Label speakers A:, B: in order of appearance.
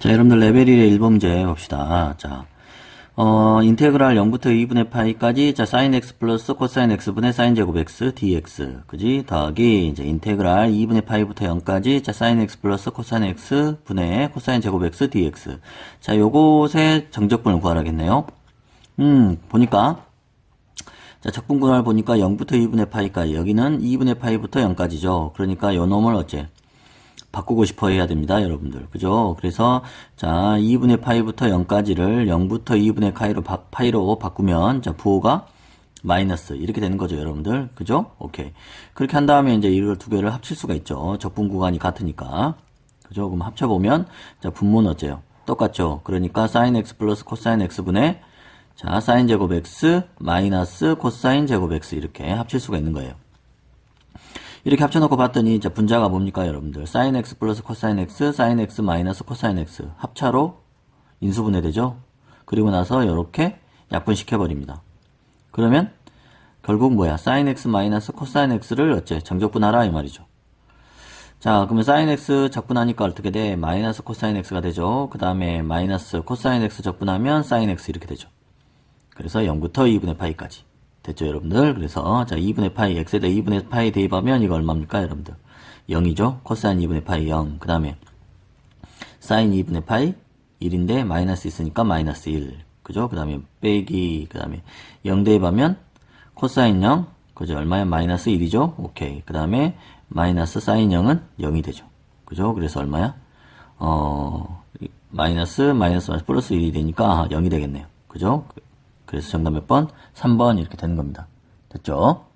A: 자, 여러분들 레벨 1의 1범죄 봅시다. 자, 어, 인테그랄 0부터 2분의 파이까지, 자, 사인 x 플러스 코사인 x분의 사인 제곱 x dx. 그지? 더하기, 이제 인테그랄 2분의 파이부터 0까지, 자, 사인 x 플러스 코사인 x 분의 코사인 제곱 x dx. 자, 요것의 정적분을 구하라겠네요. 음, 보니까, 자, 적분군을 보니까 0부터 2분의 파이까지, 여기는 2분의 파이부터 0까지죠. 그러니까 요 놈을 어째? 바꾸고 싶어 해야 됩니다, 여러분들. 그죠? 그래서, 자, 2분의 파이부터 0까지를 0부터 2분의 파이로, 바, 파이로 바꾸면, 자, 부호가 마이너스. 이렇게 되는 거죠, 여러분들. 그죠? 오케이. 그렇게 한 다음에 이제 이걸 두 개를 합칠 수가 있죠. 적분 구간이 같으니까. 그죠? 그럼 합쳐보면, 자, 분모는 어째요? 똑같죠? 그러니까, 사인 x 플러스 코사인 x분의, 자, 사인 제곱 x 마이너스 코사인 제곱 x 이렇게 합칠 수가 있는 거예요. 이렇게 합쳐놓고 봤더니 이제 분자가 뭡니까 여러분들? 사인 x 플러스 코사인 x 사인 x 마이너스 코사인 x 합차로 인수분해 되죠? 그리고 나서 이렇게 약분시켜 버립니다. 그러면 결국 뭐야? 사인 x 마이너스 코사인 x를 어째? 정적분하라 이 말이죠. 자 그러면 사인 x 적분하니까 어떻게 돼? 마이너스 코사인 x가 되죠. 그 다음에 마이너스 코사인 x 적분하면 사인 x 이렇게 되죠. 그래서 0부터 2분의 파이까지 됐죠, 여러분들? 그래서, 자, 2분의 파이, x에다 2분의 파이 대입하면 이거 얼마입니까, 여러분들? 0이죠? 코사인 2분의 파이 0. 그 다음에, 사인 2분의 파이 1인데, 마이너스 있으니까 마이너스 1. 그죠? 그 다음에, 빼기, 그 다음에, 0 대입하면, 코사인 0. 그죠? 얼마야? 마이너스 1이죠? 오케이. 그 다음에, 마이너스 사인 0은 0이 되죠. 그죠? 그래서 얼마야? 어, 마이너스, 마이너스, 플러스 1이 되니까 0이 되겠네요. 그죠? 그래서 정답 몇 번? 3번 이렇게 되는 겁니다. 됐죠?